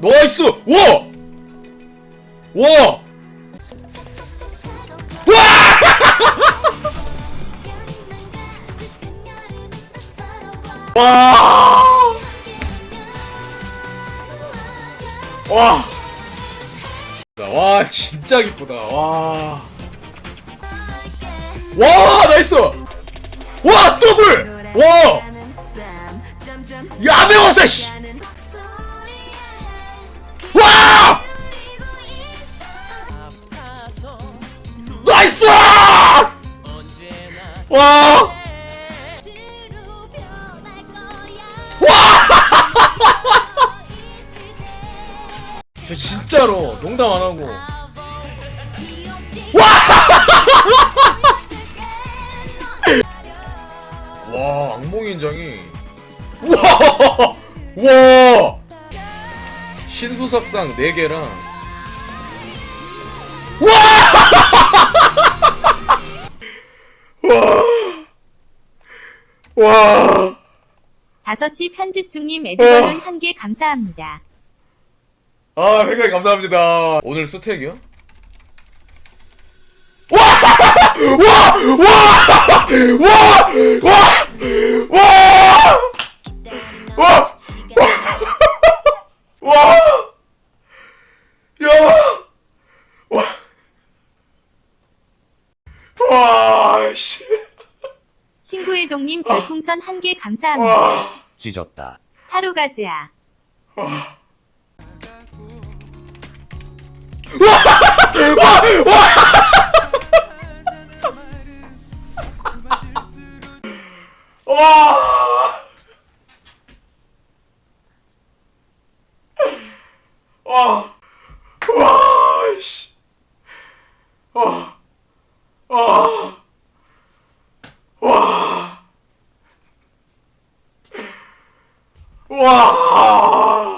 나이스! 와! 와! 와! 와! 와, 진짜 기쁘다. 와. 와, 나이스! 와, 더블! 와! 야, 매웠어, 씨! 와! 저 진짜로 농담 안 하고 와 악몽 인장이 와! 와! 신수석상 4개랑 와! 와! 5시 편집 중님 에드벌룬 한개 감사합니다. 아, 회장님 감사합니다. 오늘 스택이요? 와! 와! 와! 와! 와! 와! 와! 와! 야! 와! 와! 씨. 친구의 동님 별풍선 한 개 감사합니다. 와! 찢었다. 타로 가즈아. 와! 와! 와! 씨. 와! 와! 哇！